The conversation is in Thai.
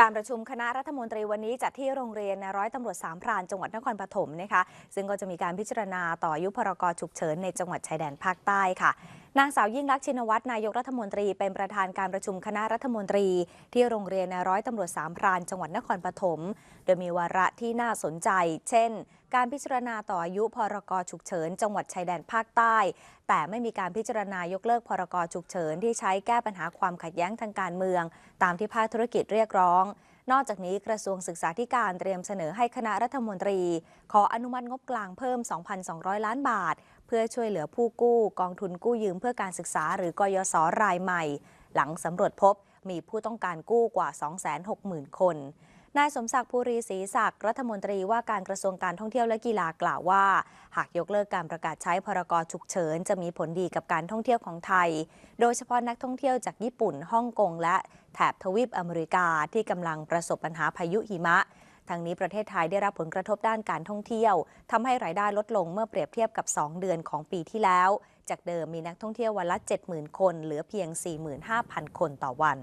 การประชุมคณะรัฐมนตรีวันนี้จัดที่โรงเรียนร้อยตำรวจสามพรานจังหวัดนครปฐมนะคะซึ่งก็จะมีการพิจารณาต่อยุพรกรฉุกเฉินในจังหวัดชายแดนภาคใต้ค่ะ นางสาวยิ่งลักษณ์ชินวัตรนายกรัฐมนตรีเป็นประธานการประชุมคณะรัฐมนตรี ที่โรงเรียนในร้อยตำรวจสามพรานจังหวัดนครปฐมโดยมีวาระที่น่าสนใจ เช่น การพิจารณาต่ออายุพรกฉุกเฉิน จังหวัดชายแดนภาคใต้ แต่ไม่มีการพิจารณายกเลิกพรกฉุกเฉิน ที่ใช้แก้ปัญหาความขัดแย้งทางการเมือง ตามที่ภาคธุรกิจเรียกร้อง นอกจากนี้กระทรวงศึกษาธิการเตรียมเสนอให้คณะรัฐมนตรี ขออนุมัติงบกลางเพิ่ม 2,200 ล้านบาท เพื่อช่วยเหลือผู้กู้ กองทุนกู้ยืมเพื่อการศึกษา หรือกยศรายใหม่ หลังสำรวจพบมีผู้ต้องการกู้กว่า 260,000 คน นายสมศักดิ์ภูรีศรีศักดิ์รัฐมนตรีว่าการกระทรวงการท่องเที่ยวและกีฬากล่าวว่า หากยกเลิกการประกาศใช้พรกฉุกเฉิน จะมีผลดีกับการท่องเที่ยวของไทย โดยเฉพาะนักท่องเที่ยวจากญี่ปุ่นฮ่องกงและแถบทวีปอเมริกาที่กำลังประสบปัญหาพายุหิมะทั้งนี้ประเทศไทยได้รับผลกระทบด้านการท่องเที่ยวทำให้รายได้ลดลงเมื่อเปรียบเทียบกับ 2 เดือนของปีที่แล้ว จากเดิมมีนักท่องเที่ยววันละ 70,000 คน เหลือเพียง 45,000 คนต่อวัน